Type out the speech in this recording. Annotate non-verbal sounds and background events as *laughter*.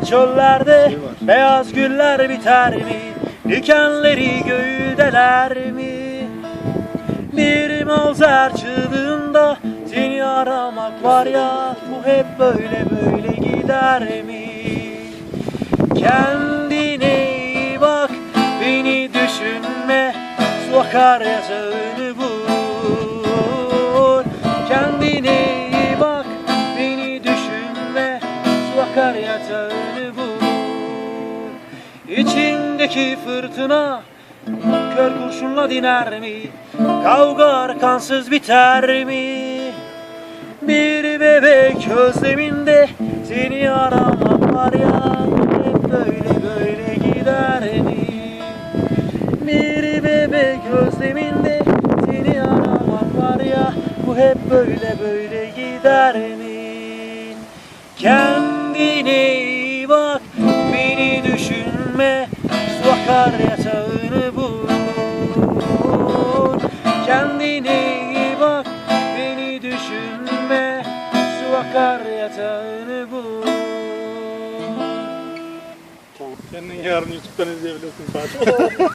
Çöllerde beyaz güller biter mi? Dikenleri göğüdeler mi? Bir mavzer çığlığında seni aramak var ya Bu hep böyle böyle gider mi? Kendine iyi bak beni düşünme Su akar yatağını yatağını bul İçindeki fırtına Kör kurşunla diner mi? Kavga arkansız biter mi? Bir bebek özleminde seni aramak var ya Hep böyle böyle gider mi? Bir bebek özleminde seni aramak var ya Bu hep böyle böyle gider mi? Kendine bak beni düşünme Su akar yatağını bul Kendine bak beni düşünme Su akar yatağını bul Senin yarın YouTube'dan izleyebilirsin Fatih. *laughs*